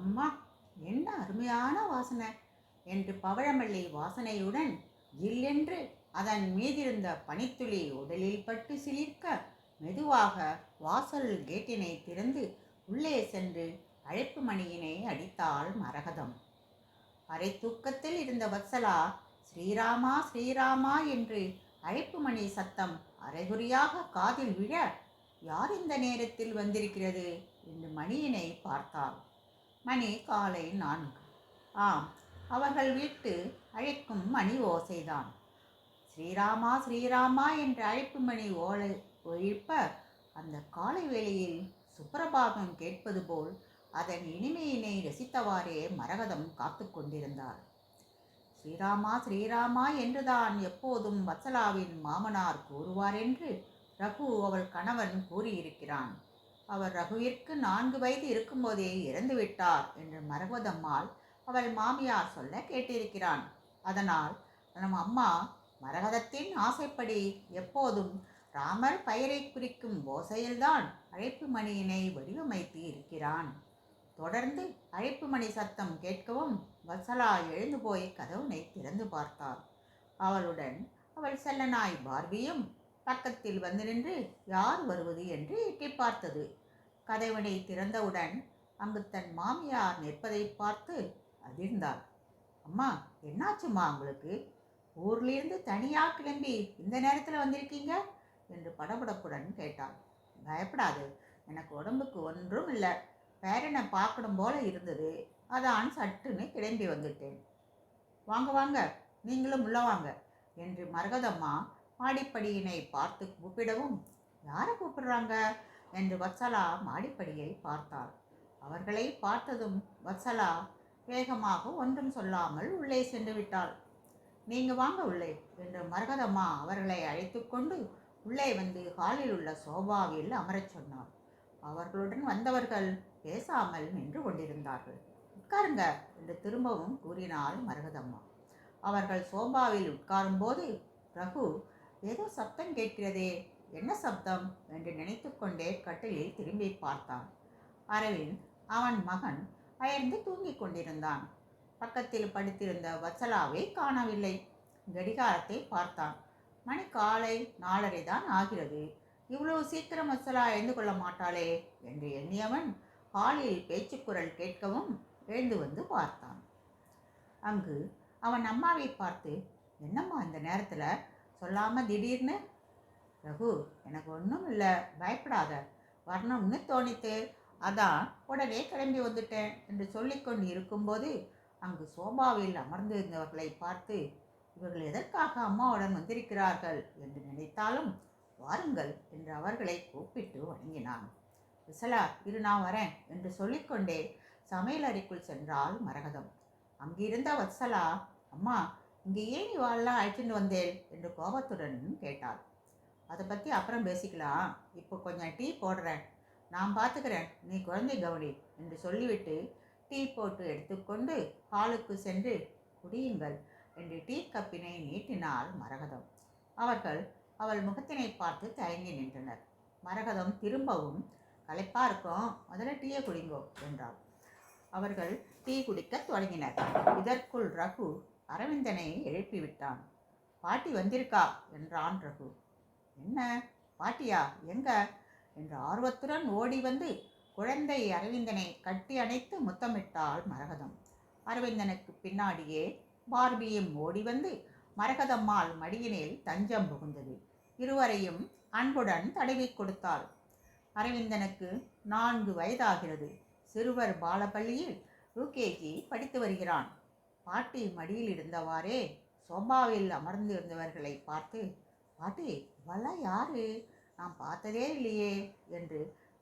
அம்மா என்ன அருமையான வாசனை. என்று பவழமல்லி வாசனையுடன் ஜில்லென்று அதன் மீதிருந்த பனித்துளி உடலில் பட்டு சிலிர்க்க மெதுவாக வாசல் கேட்டினை திறந்து உள்ளே சென்று அழைப்பு மணியினை அடித்தாள் மரகதம். அரை தூக்கத்தில் இருந்த வத்சலா ஸ்ரீராமா ஸ்ரீராமா என்று அழைப்பு மணி சத்தம் அரைகுறியாக காதில் விழ யார் இந்த நேரத்தில் வந்திருக்கிறது? என்று மணியினை பார்த்தாள். மணி காலை நான்கு. ஆம் அவர்கள் வீட்டு அழைக்கும் மணி ஓசைதான் ஸ்ரீராமா ஸ்ரீராமா என்ற அழைப்பு மணி ஓலை ஒழிப்ப அந்த காலை வேளையில் சுப்பிரபாதம் கேட்பது போல் அதன் இனிமையினை ரசித்தவாறே மரகதம் காத்து கொண்டிருந்தார். ஸ்ரீராமா ஸ்ரீராமா என்றுதான் எப்போதும் வத்சலாவின் மாமனார் கூறுவார் என்று ரகு அவள் கணவன் கூறியிருக்கிறான். அவர் ரகுவிற்கு நான்கு வயது இருக்கும்போதே இறந்து விட்டார் என்று மரகதம்மாள் அவள் மாமியார் சொல்ல கேட்டிருக்கிறான். அதனால் நம் அம்மா மரகதத்தின் ஆசைப்படி எப்போதும் ராமர் பெயரை குறிக்கும் ஓசையில்தான் அழைப்பு மணியினை வடிவமைத்து இருக்கிறான். தொடர்ந்து அழைப்பு மணி சத்தம் கேட்கவும் வசலா எழுந்து போய் கதவுனை திறந்து பார்த்தாள். அவளுடன் அவள் செல்லனாய் பார்வியும் பக்கத்தில் வந்து நின்று யார் வருவது? என்று எட்டி பார்த்தது. கதவினை திறந்தவுடன் அங்கு தன் மாமியார் நிற்பதை பார்த்து அதிர்ந்தாள். அம்மா என்னாச்சும்மா உங்களுக்கு? ஊர்லேருந்து தனியாக கிளம்பி இந்த நேரத்தில் வந்திருக்கீங்க? என்று படபடப்புடன் கேட்டாள். பயப்படாது எனக்கு உடம்புக்கு ஒன்றும் இல்லை. பேரனை பார்க்கணும் போல இருந்தது. அதான் சட்டுன்னு கிளம்பி வந்துட்டேன். வாங்க வாங்க நீங்களும் உள்ள வாங்க என்று மரகதம்மா மாடிப்படியினை பார்த்து கூப்பிடவும் யாரை கூப்பிடுறாங்க? என்று வத்சலா மாடிப்படியை பார்த்தாள். அவர்களை பார்த்ததும் வத்சலா வேகமாக ஒன்றும் சொல்லாமல் உள்ளே சென்று விட்டாள். நீங்கள் வாங்க உள்ளே என்று மரகதம்மா அவர்களை அழைத்து கொண்டு உள்ளே வந்து ஹாலில் உள்ள சோபாவில் அமரச் சொன்னாள். அவர்களுடன் வந்தவர்கள் பேசாமல் நின்று கொண்டிருந்தார்கள். உட்காருங்க என்று திரும்பவும் கூறினாள் மரகதம்மா. அவர்கள் சோபாவில் உட்காரும்போது ரகு ஏதோ சப்தம் கேட்கிறதே என்ன சப்தம் என்று நினைத்துக்கொண்டே கட்டிலில் திரும்பி பார்த்தான். அரவிந்த் அவன் மகன் அயர்ந்து தூங்கிக் கொண்டிருந்தான். பக்கத்தில் படுத்திருந்த வசலாவை காணவில்லை. கடிகாரத்தை பார்த்தான். மணி காலை நாலரை தான் ஆகிறது. இவ்வளவு சீக்கிரம் வசலா எழுந்து கொள்ள மாட்டாளே என்று எண்ணியவன் ஹாலில் பேச்சுக்குரல் கேட்கவும் எழுந்து வந்து பார்த்தான். அங்கு அவன் அம்மாவை பார்த்து என்னம்மா இந்த நேரத்தில்? சொல்லாமல் திடீர்னு ரகு எனக்கு ஒன்றும் இல்லை. பயப்படாத. வரணும்னு தோணித்து. அதான் உடனே கிளம்பி வந்துட்டேன் என்று சொல்லிக்கொண்டு இருக்கும்போது அங்கு சோபாவில் அமர்ந்து இருந்தவர்களை பார்த்து இவர்கள் எதற்காக அம்மாவுடன் வந்திருக்கிறார்கள் என்று நினைத்தாலும் வாருங்கள் என்று அவர்களை கூப்பிட்டு வணங்கினான். விசலா இரு நான் வரேன் என்று சொல்லிக்கொண்டே சமையல் அறைக்குள் சென்றாள் மரகதம். அங்கிருந்த வத்சலா அம்மா இங்கே ஏன் இவாள்லாம் அழைச்சிட்டு வந்தேன்? என்று கோபத்துடன் கேட்டாள். அதை பற்றி அப்புறம் பேசிக்கலாம். இப்போ கொஞ்சம் டீ போடுறேன். நான் பார்த்துக்கிறேன் நீ குழந்தை கவனி என்று சொல்லிவிட்டு டீ போட்டு எடுத்துக்கொண்டு ஹாலுக்கு சென்று குடியுங்கள் என்று டீ கப்பினை நீட்டினாள் மரகதம். அவர்கள் அவள் முகத்தினை பார்த்து தயங்கி நின்றனர். மரகதம் திரும்பவும் களைப்பாக இருக்கும். முதல்ல டீயை குடிங்கோ என்றாள். அவர்கள் டீ குடிக்கத் தொடங்கினர். இதற்குள் ரகு அரவிந்தனை எழுப்பிவிட்டான். பாட்டி வந்திருக்கா? என்றான் ரகு. என்ன? பாட்டியா எங்க? என்று ஆர்வத்துடன் ஓடி வந்து குழந்தை அரவிந்தனை கட்டி அணைத்து முத்தமிட்டாள் மரகதம். அரவிந்தனுக்கு பின்னாடியே பார்பியும் ஓடி வந்து மரகதம்மாள் மடியினில் தஞ்சம் புகுந்தது. இருவரையும் அன்புடன் தடவி கொடுத்தாள். அரவிந்தனுக்கு நான்கு வயதாகிறது. சிறுவர் பாலப்பள்ளியில் யூகேஜி படித்து வருகிறான். பாட்டி மடியில் இருந்தவாறே சோபாவில் அமர்ந்திருந்தவர்களை பார்த்து பாட்டி இவெல்லாம் யாரு? நான் பார்த்ததே இல்லையே என்று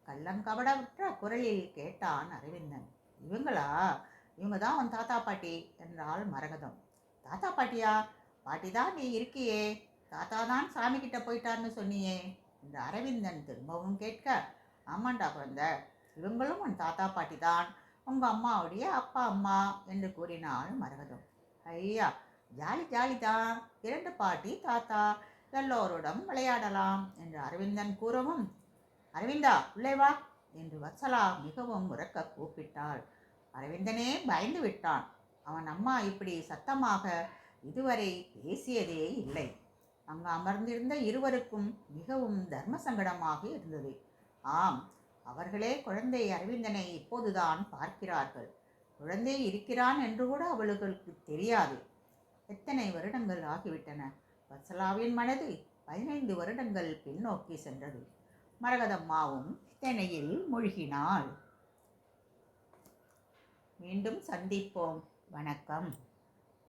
கள்ளங்கபடற்ற குரலில் கேட்டான் அரவிந்தன். இவங்களா? இவங்க தான் உன் தாத்தா பாட்டி என்றாள் மரகதம். தாத்தா பாட்டியா? பாட்டி தான் நீ இருக்கியே. தாத்தா தான் சாமி கிட்ட போயிட்டார்னு சொன்னியே என்று அரவிந்தன் திரும்பவும் கேட்க ஆமாண்டா குழந்த இவங்களும் உன் தாத்தா பாட்டி தான் உங்கள் அம்மாவுடைய அப்பா அம்மா என்று கூறினாள் மரகதம். ஐயா ஜாலி ஜாலி தான் இரண்டு பாட்டி தாத்தா. எல்லோருடன் விளையாடலாம் என்று அரவிந்தன் கூறவும் அரவிந்தா உள்ளே வா என்று வத்சலா மிகவும் உறக்க கூப்பிட்டாள். அரவிந்தனே பயந்து விட்டான். அவன் அம்மா இப்படி சத்தமாக இதுவரை பேசியதே இல்லை. அங்கு அமர்ந்திருந்த இருவருக்கும் மிகவும் தர்ம சங்கடமாக இருந்தது. ஆம் அவர்களே குழந்தை அரவிந்தனை இப்போதுதான் பார்க்கிறார்கள். குழந்தை இருக்கிறான் என்று கூட அவளுக்கு தெரியாது. எத்தனை வருடங்கள் ஆகிவிட்டன. வத்சலாவின் மனது பதினைந்து வருடங்கள் பின்னோக்கி சென்றது. மரகதம்மாவும் திணையில் மூழ்கினாள். மீண்டும் சந்திப்போம். வணக்கம்.